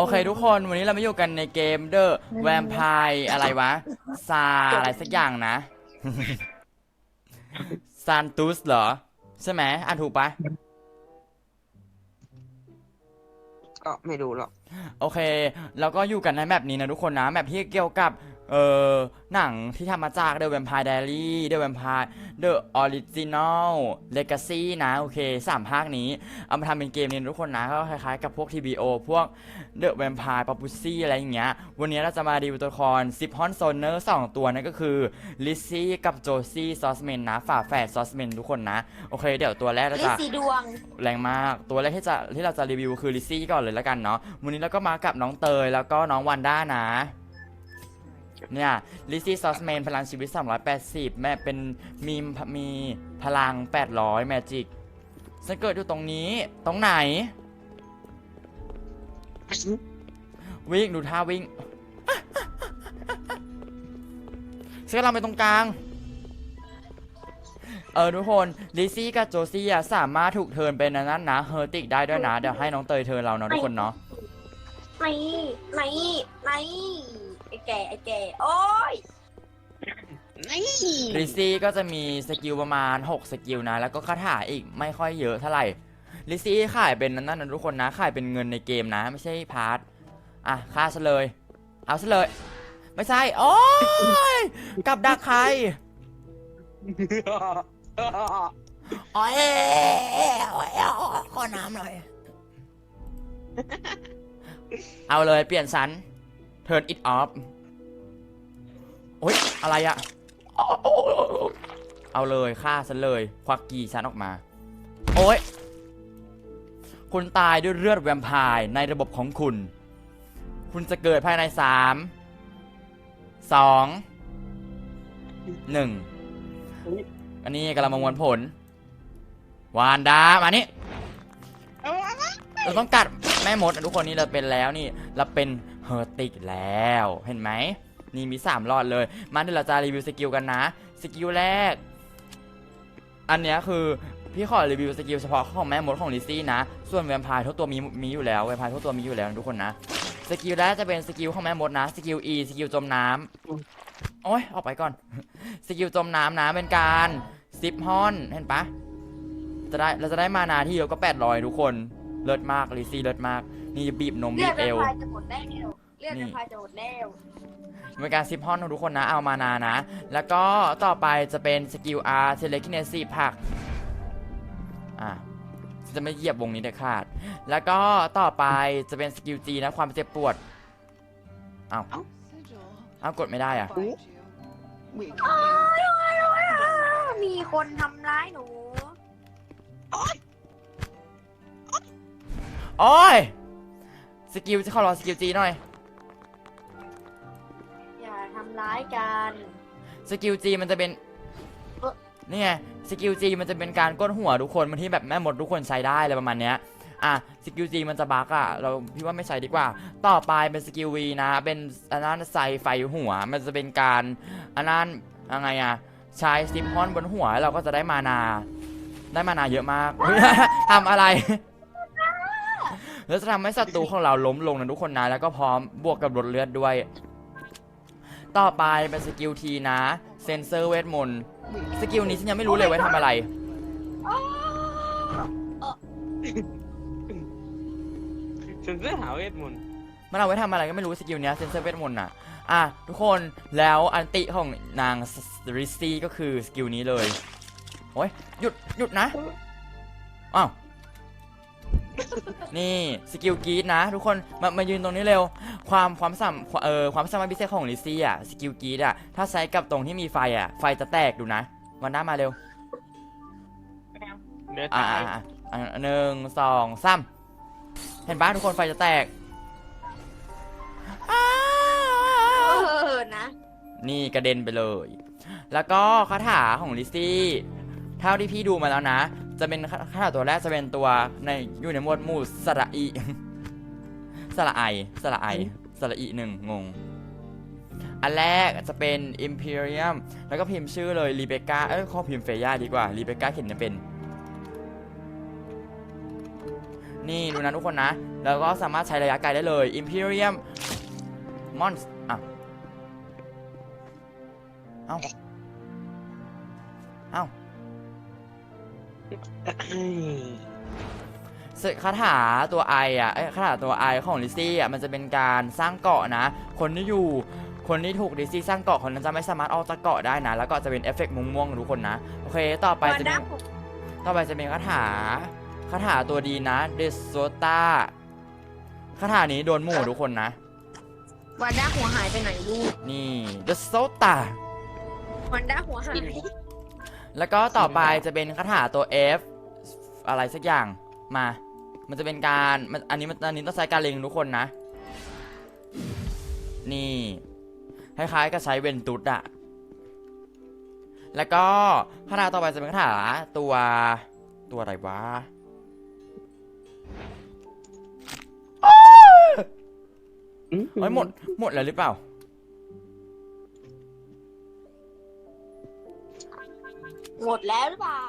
โอเคทุกคนวันนี้เรามาอยู่กันในเกม The Vampire อะไรวะ ซาอะไรสักอย่างนะ ซานตุสเหรอ ใช่ไหมอ่านถูกปะก็ไม่รู้หรอก โอเค แล้วก็อยู่กันในแมปนี้นะทุกคนนะแมปที่เกี่ยวกับ เอ่อหนังที่ทำมาจาก The Vampire Diary The Vampire The Original Legacy นะโอเคสามภาคนี้ เอามาทำเป็นเกมนี้นะทุกคนนะ ก็คล้ายๆกับพวก TBO พวก The Vampire p a p u s y อะไรอย่างเงี้ย วันนี้เราจะมาดีวิวตัวละครซิปฮอนโซเนอร์สองตัวนั่นก็คือลิซซี่กับโจซี่ซอสเมนนะ ฝาแฝดซอสเมนทุกคนนะ โอเค เดี๋ยวตัวแรกเราลิจะ สีดวง แรงมากตัวแรกที่จะที่เราจะรีวิวคือลิซซี่ก่อนเลยแล้วกันเนาะวันนี้เราก็มากับน้องเตยแล้วก็น้องวันด้านะ เนี่ยลิซี่ซอสแมนพลังชีวิต 380 แม่เป็นมีมีพลัง 800 แมจิกฉันเกิดอยู่ตรงนี้ ตรงไหน วิ่ง ดูท่าวิ่งฉันกำลังไปตรงกลาง เออ ทุกคนลิซี่กับโจซี่สามารถถูกเทิร์นเป็นนั้นนะเฮอร์ติกได้ด้วยนะ เดี๋ยวให้น้องเตยเทิร์นเราเนาะทุกคนเนาะไม่ไม่ไม่ แก่ไอ้แก่โอ้ยนี่ลิซซี่ก็จะมีสกิลประมาณ 6 สกิลนะ แล้วก็คาถาอีกไม่ค่อยเยอะเท่าไหร่ลิซซี่ขายเป็นนั่นนะทุกคนนะ ขายเป็นเงินในเกมนะ ไม่ใช่พาร์ทอะค่าซะเลย เอาซะเลย ไม่ใช่ โอ้ยกับดักใครโอ้ยโอ้ยขอน้ำหน่อย เอาเลยเปลี่ยนสัน turn it off โอ๊ยอะไรอะเอาเลยฆ่าฉันเลยควักกีฉันออกมา โอ๊ยคุณตายด้วยเลือดแวมไพร์ในระบบของคุณ คุณจะเกิดภายในสามสองหนึ่งอันนี้กำลังประมวลผล วานดามานี่เราต้องกัดแม่มดทุกคนนี่เราเป็นแล้วนี่ เราเป็นเฮอร์ติกแล้ว เห็นไหม นี่มี3หลอดเลย มาเดี๋ยวเราจะรีวิวสกิลกันนะ สกิลแรก อันเนี้ยคือพี่ขอรีวิวสกิลเฉพาะของแม่มดของลิซี่นะ ส่วนแวมไพร์ทุกตัวมีมีอยู่แล้วแวมไพร์ทุกตัวมีอยู่แล้วทุกคนนะ สกิลแรกจะเป็นสกิลของแม่มดนะ สกิล E สกิลจมน้ำโอ้ยออกไปก่อน สกิลจมน้ำนะเป็นการซิปฮอนเห็นปะจะได้เราจะได้มานาที่เยอะก็ 800 ทุกคน เลิศมากลิซี่เลิศมาก นี่บีบนมเลืบีอดบเป็เอนว พายจะหมดแล้วเลือดเป็นพายจะหมดแล้ว เป็นการซิปฮอนของทุกคนนะเอามานานะ แล้วก็ต่อไปจะเป็นสกิล R เทเลคินเนซีผักอะจะไม่เหยียบวงนี้เด็ดขาด แล้วก็ต่อไปจะเป็นสกิล G นะความเจ็บปวดเอาเอากดไม่ได้อะ อ้ายอ้ายอ้ายอ้ายมีคนทำร้ายหนู โอ้ย สกิลจะขอรอสกิล G หน่อยายกัน สกิล G มันจะเป็นเอ๊ะนี่ไงสกิล G มันจะเป็นการก้นหัวทุกคนบางที่แบบแม่หมดทุกคนใช้ได้อะไรประมาณเนี้ยอะสกิล G มันจะบักอะเราพี่ว่าไม่ใช้ดีกว่า ต่อไปเป็นสกิล V นะเป็นอันนั้นใส่ไฟหัว มันจะเป็นการอันนั้นยังไงอะใช้ซิปฮอนบนหัวเราก็จะได้มานา ได้มานาเยอะมาก ทำอะไร แล้วจะทำให้ศัตรูของเราล้มลงนะทุกคนนะแล้วก็พร้อมบวกกับลดเลือดด้วย ต่อไปเป็นสกิลทีนะ เซนเซอร์เวทมนต์สกิลนี้ฉันยังไม่รู้เลยไว้ทำอะไรอ้าวฉันจะหาเวทมนต์มันเอาไว้ทำอะไรก็ไม่รู้สกิลเนี้ยเซนเซอร์เวทมนต์อะ อะ ทุกคนแล้วอันติของนางริซซี่ก็คือสกิลนี้เลย โอ้ยหยุดหยุดนะ อ้าว นี่สกิลกรีดนะทุกคนมามายืนตรงนี้เร็ว ความความสามเอ่อความสามารถพิเศษของลิซซี่อะสกิลกรีดอะถ้าใช้กับตรงที่มีไฟอะไฟจะแตกดูนะวันหน้ามาเร็วเนื้ออ่าตายอ่าอ่าหนึ่งสองสามเห็นปะทุกคนไฟจะแตกอ้าเอวอนะ นี่กระเด็นไปเลย แล้วก็คาถาของลิซซี่ เท่าที่พี่ดูมาแล้วนะ จะเป็นคาคาถาตัวแรกจะเป็นตัวในอยู่ในหมวดหมู่สระอีสระไอสระไอสระอีหนึ่งงง อันแรกจะเป็น Imperium แล้วก็พิมพ์ชื่อเลยรีเบคก้าเอ้ยขอพิมพ์เฟย่าดีกว่ารีเบคก้าเขียนจะเป็น นี่ดูนะทุกคนนะ แล้วก็สามารถใช้ระยะไกลได้เลย Imperium Mons อะเอ้า สึกคาถาตัวไออะเอ้ยคาถาตัวไอของลิซี่อะมันจะเป็นการสร้างเกาะนะ คนที่อยู่คนที่ถูกลิซี่สร้างเกาะคนนั้นจะไม่สามารถออกจากเกาะได้นะ แล้วก็จะเป็นเอฟเฟกต์ม่วงๆทุกคนนะ โอเค ต่อไปวานจะด้าเป็นผมต่อไปจะเป็นคาถาคาถาตัวดีนะเดสโซตาคาถานี้โดนหมู่ทุกคนนะวานด้าหัวหายไปไหนลูกนี่เดสโซตาวันด้าหัวหาย แล้วก็ต่อไปจะเป็นคาถาตัว F อะไรสักอย่างมา มันจะเป็นการมันอันนี้มันอันนี้ต้องใช้การเล็งทุกคนนะ นี่คล้ายๆกับใช้เวนตุดอะแล้วก็คาถาต่อไปจะเป็นคาถาตัวตัวอะไรวะเอ้ยหมดหมดแล้วหรือเปล่า หมดแล้วหรือเปล่า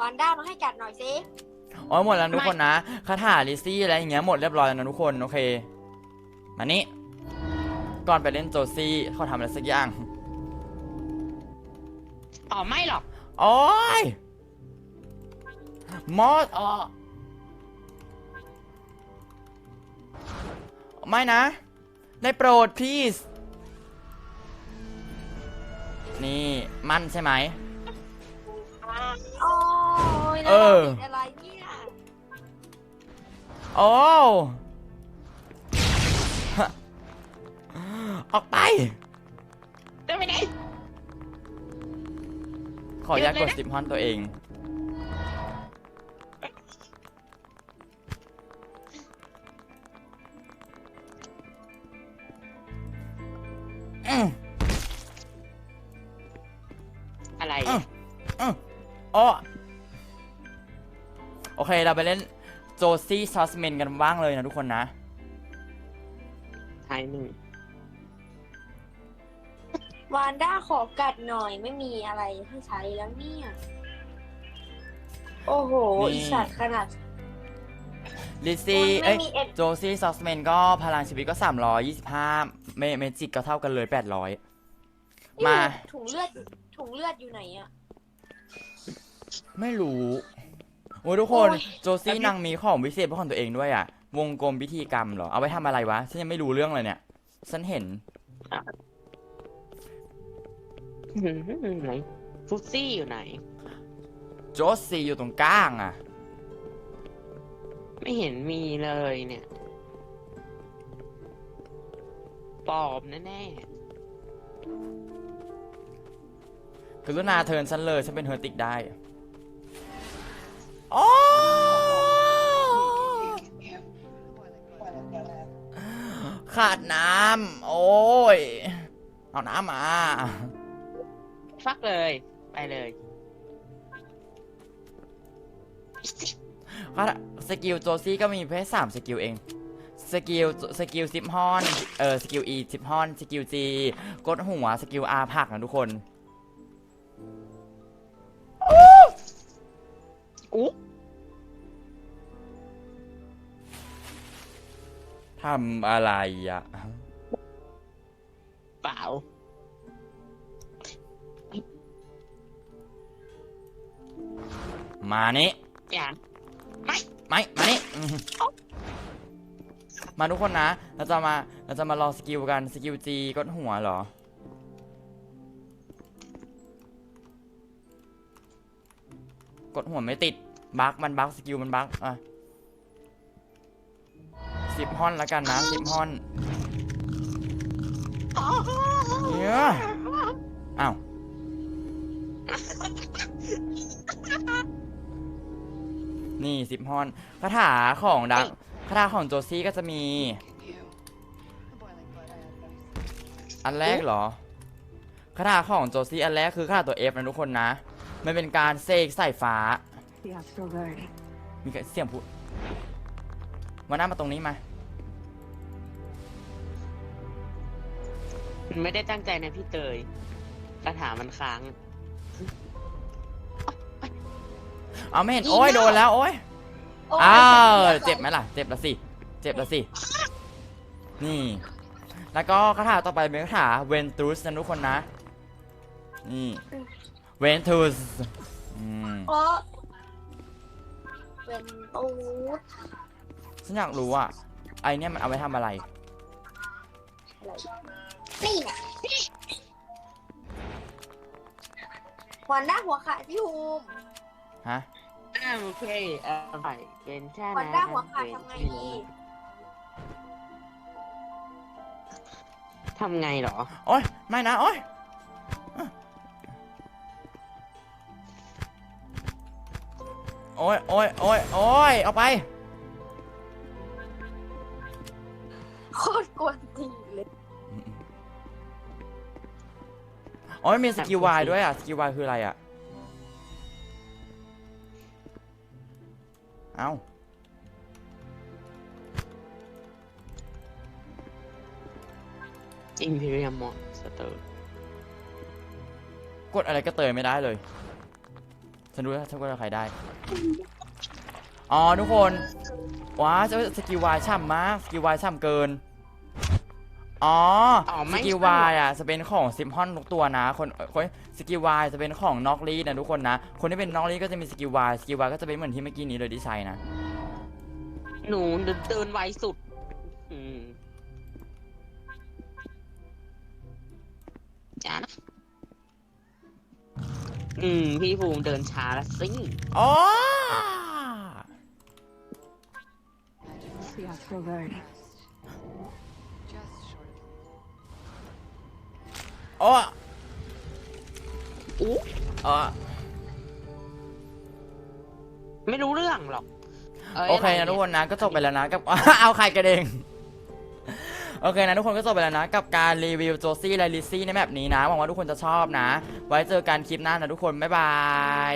วันด้ามาให้กัดหน่อยสิ อ๋อหมดแล้วทุกคนนะคาถาลิซี่อะไรอย่างเงี้ยหมดเรียบร้อยแล้วนะทุกคนโอเคมานี่ก่อนไปเล่นโจซี่เขาทำอะไรสักอย่างอ๋อไม่หรอกโอ้ยมอสอ๋อไม่นะ ได้โปรด please นี่มันใช่ไหม โอ้ยเออแล้วราผิดอะไรเนี่ยโอ้ฮะออกไปจะไปไหนขออนุญาตหยุกดดเลยนะสิบฮอนตัวเอง เคเราไปเล่นโจซี่ซอสเมนกันบ้างเลยนะทุกคนนะไทยหนึ่งวานด้าขอกัดหน่อยไม่มีอะไรให้ใช้แล้วเนี่ย โอ้โหนี่ อีสัตว์ขนาด ลิซี่ไม่เอ้ยมีเอ็ด โจซี่ซอสเมนก็พลังชีวิตก็ 325 เมเมจิกก็เท่ากันเลย 800 มา ถุงเลือดถุงเลือดอยู่ไหนอะไม่รู้ โอ้ยทุกคนโอ้ย โจซี่นางมีของวิเศษเป็นของตัวเองด้วยอะ วงกลมพิธีกรรมเหรอ เอาไว้ทำอะไรวะ ฉันยังไม่รู้เรื่องเลยเนี่ย ฉันเห็นไหนฟุตซี่อยู่ไหน โจซี่อยู่ตรงกลางอะ ไม่เห็นมีเลยเนี่ยปลอมแน่กรุณาเทิร์นฉันเลย ฉันเป็นเฮอร์ติกได้ ขาดน้ำ โอ้ย เอาน้ำมาๆฟักเลย ไปเลยก็สกิลโจซี่ก็มีแค่สามสกิลเอง สกิลสกิลซิปฮอน เออสกิลอีซิปฮอน สกิลจีกดหัว สกิลอาผักนะทุกคนอุ๊ ทำอะไรอะ เปล่า มานี่อย่าง ไม่มานี่อื้อหือมาทุกคนนะ เราจะมาเราจะมาลองสกิลกัน สกิลจีกดหัวเหรอ กดหัวไม่ติดบั๊กมันบั๊กสกิลมันบั๊กอะ สิบฮอนแล้วกันนะสิบฮอนเนี่ยอ้าวนี่สิบฮอนคาถาของดักคาถาของโจซี่ก็จะมี อันแรกเหรอคาถาของโจซี่อันแรกคือคาถาตัว F นะทุกคนนะ มันเป็นการเสกใส่ฟ้า The astral verdict. มีเสียงพูดมาหน้ามาตรงนี้มา มันไม่ได้ตั้งใจนะพี่เตยคาถามันค้าง เอาไม่เห็นอีโอ้ยโน่โดนแล้ว โอ้ยโอ้ยอ้าวฉันลือกเจ็บไหมล่ะ เจ็บละสิ เจ็บละสิ นี่ แล้วก็คาถาต่อไปเป็นคาถาเวนทูสนะทุกคนนะ นี่ เวนทูสอืมเพราะเป็นตูดฉันอยากรู้ว่าไอเนี่ยมันเอาไว้ทำอะไร อะไรนี่ไงวันด้าหัวขาดพี่ฮูมฮะอ่าโอเคอะไรเป็นแค่วันด้าหัวขาดทำไงดีทำไงเหรอ โอ๊ย ไม่นะ โอ๊ย โอ๊ย โอ๊ย โอ๊ย โอ๊ย เอาไป อ๋อมันมีสกิลวายด้วยอะสกิลวายคืออะไรอะ เอ้า อิมพีเรียมมอนสเตอร์กดอะไรก็เตยไม่ได้เลยฉันรู้แล้วฉันกดอะไรใครได้ อ๋อทุกคน ว้าจะสกิลวายช่ำมาก สกิลวายช่ำเกิน อ๋ออ๋อสไม่กิลวายอะจะเป็นของซิมฮอนทุกตัวนะ คนเอ่อคนสกิลวายจะเป็นของนอกลีดนะทุกคนนะ คนที่เป็นนอกลีดก็จะมีสกิลวายสกิลวายก็จะเป็นเหมือนที่เมื่อกี้นี้เลยที่ใช้นะ หนูเดินไวสุด อืมจ้านะอืม พี่ภูมิเดินช้าละสิอ๋อ The Astro Verde. อ๋ออู้อ๋อไม่รู้เรื่องหรอกยโอเคะไรนะทุกยคนนะก็จบไปแล้วนะกับ เอาใครกันเอง โอเคนะทุกคนก็จบไปแล้วนะ กับการรีวิวโจซี่และลิซซี่ในแบบนี้นะหวังว่าทุกคนจะชอบนะ ไว้เจอกันคลิปหน้านะทุกคน บ๊ายบาย